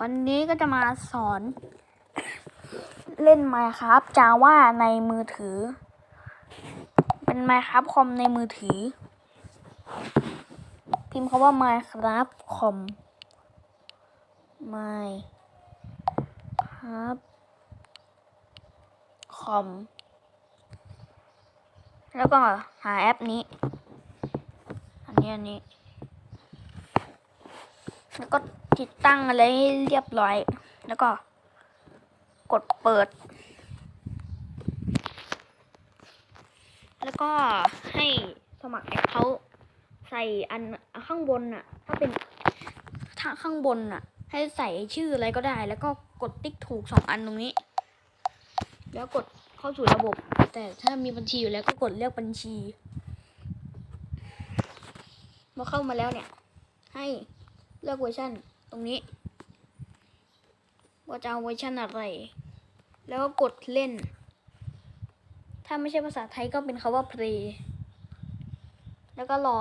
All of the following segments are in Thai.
วันนี้ก็จะมาสอน เล่น Minecraft Java ในมือถือ เป็น Minecraft คอมในมือถือ พิมพ์คาว่า Minecraft คอม Minecraft คอมแล้วก็หาแอปนี้ อันนี้อันนี้ แล้วก็ติดตั้งอะไรให้เรียบร้อย แล้วก็กดเปิด แล้วก็ให้สมัครแอคเคาท์ใส่อันข้างบนน่ะ ถ้าเป็นถ้าข้างบนน่ะ ให้ใส่ชื่ออะไรก็ได้ แล้วก็กดติ๊กถูกสองอันตรงนี้ แล้วกดเข้าสู่ระบบ แต่ถ้ามีบัญชีอยู่แล้วก็กดเลือกบัญชีเมื่อเข้ามาแล้วเนี่ย ให้ เลือกเวอร์ชันตรงนี้ว่าจะเอาเวอร์ชันอะไร แล้วก็กดเล่น ถ้าไม่ใช่ภาษาไทยก็เป็นคาว่า play แล้วก็รอ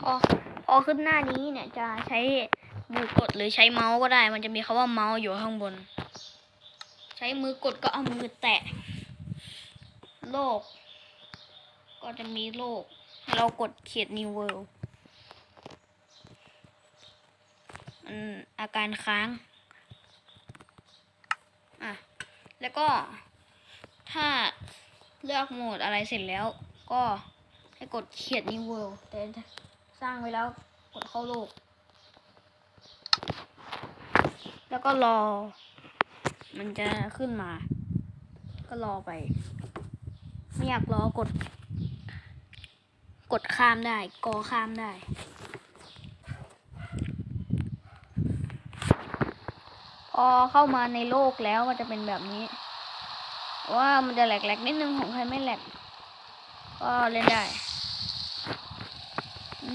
พอพอขึ้นหน้านี้เนี่ยจะใช้มือกดหรือใช้เมาส์ก็ได้ มันจะมีคาว่าเมาส์อยู่ข้างบน ใช้มือกดก็เอามือแตะ โลก ก็จะมีโลก เรากดเขียน new world มันอาการค้าง อะ แล้วก็ ถ้าเลือกโหมดอะไรเสร็จแล้ว ก็ให้กดเขียน new world แต่สร้างไว้แล้วกดเข้าโลก แล้วก็รอ มันจะขึ้นมา ก็รอไป ไม่อยากรอกด กดข้ามได้กอข้ามได้ พอเข้ามาในโลกแล้วมันจะเป็นแบบนี้ ว่ามันจะแหลกๆนิดนึงของใครไม่แหลกก็เล่นได้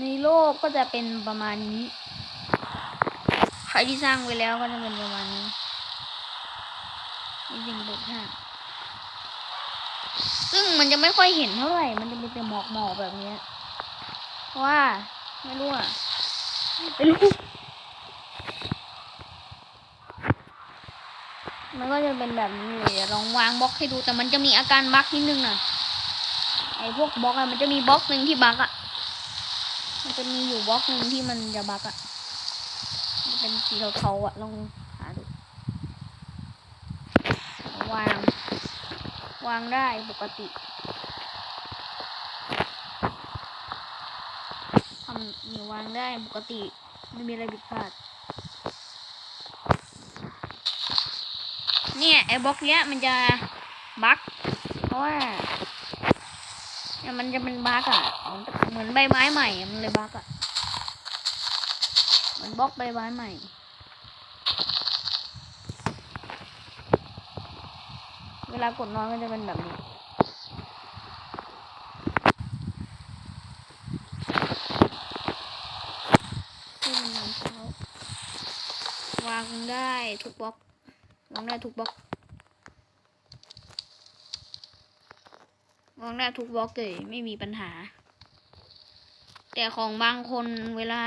ในโลกก็จะเป็นประมาณนี้ ใครที่สร้างไว้แล้วก็จะเป็นประมาณนี้นี่เป็นบทห้าซึ่งมันจะไม่ค่อยเห็นเท่าไหร่ มันจะเป็นแต่หมอกหมอกๆแบบนี้ว่า ไม่รู้อะไม่รู้ มันก็จะเป็นแบบนี้เลยลองวางบล็อกให้ดูแต่มันจะมีอาการบั๊กนิดนึงอะไอ้พวกบล็อกอะมันจะมีบล็อกหนึ่งที่บั๊กอะมันจะมีอยู่บล็อกหนึ่งที่มันจะบั๊กอะมันเป็นสีเทาๆอะลองหาดูวาง วางได้ปกติทำเนี่ยวางได้ปกติไม่มีอะไรผิดพลาด เนี่ยไอ้บล็อกเนี้ยมันจะบั๊กเพราะว่ามันจะเป็นบั๊กอะเหมือนใบไม้ใหม่มันเลยบั๊กอะเหมือนบล็อกใบไม้ใหม่เวลากดนอนก็จะเป็นแบบนี้ที่มันนอนเช้าวางได้ทุกบล็อก วางได้ทุกบล็อกวางได้ทุกบล็อกเลยไม่มีปัญหา แต่ของบางคนเวลา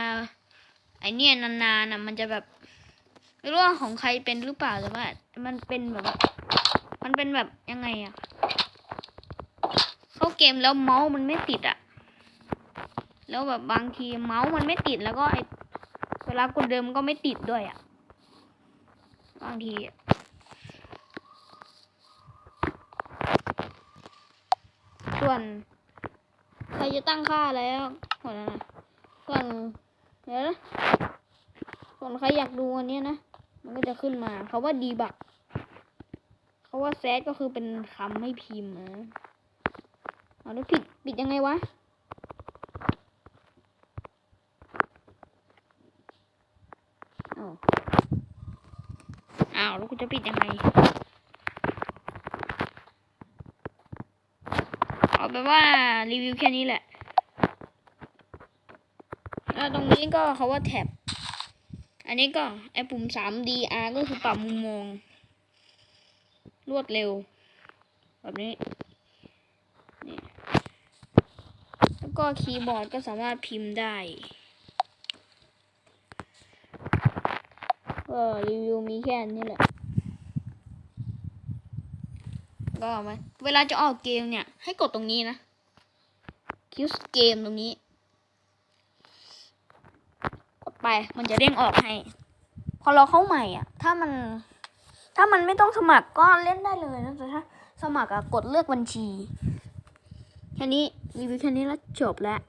ไอเนี่ยนานๆน่ะมันจะแบบไม่รู้ว่าของใครเป็นหรือเปล่าแต่ว่า มันเป็นแบบมันเป็นแบบยังไงอะเข้าเกมแล้วเมาส์มันไม่ติดอะแล้วแบบบางทีเมาส์มันไม่ติดแล้วก็ไอเวลากดเดิมก็ไม่ติดด้วยอะบางทีอะ ส่วน ใครจะตั้งค่าแล้วหมดแล้วนะส่วนเดี๋ยวนะส่วนใครอยากดูอันนี้นะมันก็จะขึ้นมาเขาว่าดีบักเขาว่าแซดก็คือเป็นคำให้พิมพ์นะเอาแล้วผิดปิดยังไงวะอ้าวอ้าวแล้วกูจะปิดยังไง เอาเป็นว่ารีวิวแค่นี้แหละแล้วตรงนี้ก็เขาว่าแท็บ อันนี้ก็ไอปุ่ม 3DR ก็คือปรับมุมมอง รวดเร็ว แบบนี้นี่แล้วก็คีย์บอร์ดก็สามารถพิมพ์ได้ก็รีวิวมีแค่นี้แหละ ก็มาเวลาจะออกเกมเนี่ย ให้กดตรงนี้นะคิวสเกมตรงนี้ กดไปมันจะเด้งออกให้ พอเราเข้าใหม่อะ ถ้ามัน ถ้ามันไม่ต้องสมัครก็เล่นได้เลยนะแต่ถ้าสมัครอะกดเลือกบัญชี แค่นี้รีวิวแค่นี้แล้วจบแล้ว